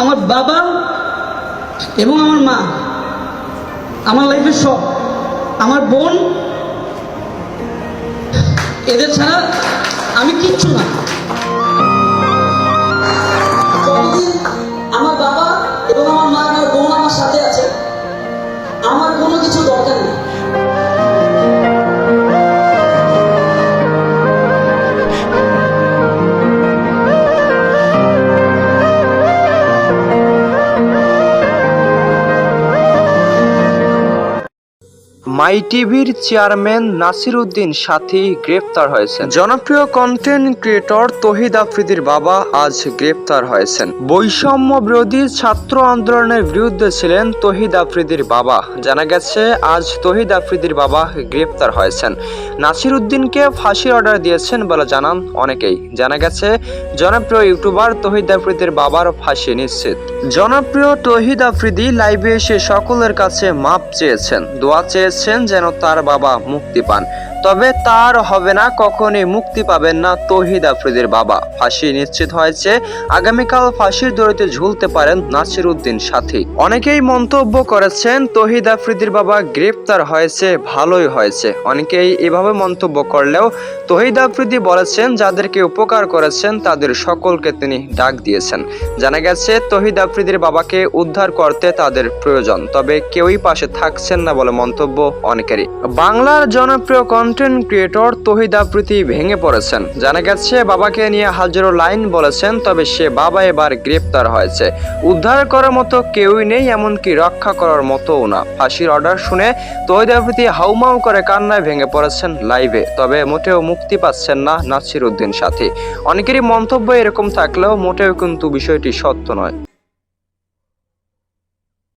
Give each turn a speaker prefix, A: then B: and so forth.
A: আমার বাবা এবং আমার মা, আমার লাইফের সব, আমার বোন, এদের ছাড়া আমি কিচ্ছু না। আমার বাবা এবং আমার মা, আমার বোন আমার সাথে আছে। আমার কোনো কিছু দরকার নেই।
B: মাই টিভির চেয়ারম্যান নাসির উদ্দিন সাথী গ্রেপ্তার হয়েছেন। জনপ্রিয় কন্টেন্ট ক্রিয়েটর তহিদ আফ্রিদির বাবা আজ গ্রেপ্তার হয়েছেন। বৈষম্য বিরোধী ছাত্র আন্দোলনের বিরুদ্ধে ছিলেন তহিদ আফ্রিদির বাবা। জানা গেছে, আজ তহিদ আফ্রিদির বাবা গ্রেপ্তার হয়েছেন। নাসির উদ্দিনকে ফাঁসির অর্ডার দিয়েছেন বলে জানান অনেকেই। জানা গেছে জনপ্রিয় ইউটিউবার তহিদ আফ্রিদির বাবার ফাঁসি নিশ্চিত। জনপ্রিয় তহিদ আফ্রিদি লাইভে এসে সকলের কাছে মাপ চেয়েছেন, দোয়া চেয়েছেন যেন তার বাবা মুক্তি পান। তবে তার হবে না, কখনই মুক্তি পাবেন না তহিদ আফ্রিদির বাবা। ফাঁসি নিশ্চিত হয়েছে, আগামীকাল ফাঁসির দড়িতে ঝুলতে পারেন নাসির উদ্দিন সাথী। অনেকেই মন্তব্য করেছেন, তহিদ আফ্রিদির বাবা গ্রেপ্তার হয়েছে, ভালোই হয়েছে। অনেকেই এভাবে মন্তব্য করলেও তহিদ আফ্রিদি বলেছেন, যাদেরকে উপকার করেছেন, তাদের সকলকে তিনি ডাক দিয়েছেন। জানা গেছে, তহিদ আফ্রিদির বাবাকে উদ্ধার করতে তাদের প্রয়োজন, তবে কেউই পাশে থাকছেন না বলে মন্তব্য অনেকেরই। বাংলার জনপ্রিয় কন্টেন্ট ক্রিয়েটর তহিদ আফ্রিদি ভেঙে পড়েছেন। জানা গেছে, বাবাকে নিয়ে হাজারো লাইন বলেছেন, তবে সে বাবা এবার গ্রেপ্তার হয়েছে। উদ্ধার করার মতো কেউই নেই, এমনকি রক্ষা করার মতোও না। ফাঁসির অর্ডার শুনে তহিদ আফ্রিদি হাউমাউ করে কান্নায় ভেঙে পড়েছেন লাইভে, তবে মোটেও মুক্তি পাচ্ছেন না নাসির উদ্দিন সাথী। অনেকেরই মন্তব্য এরকম থাকলেও মোটেও কিন্তু বিষয়টি সত্য নয়।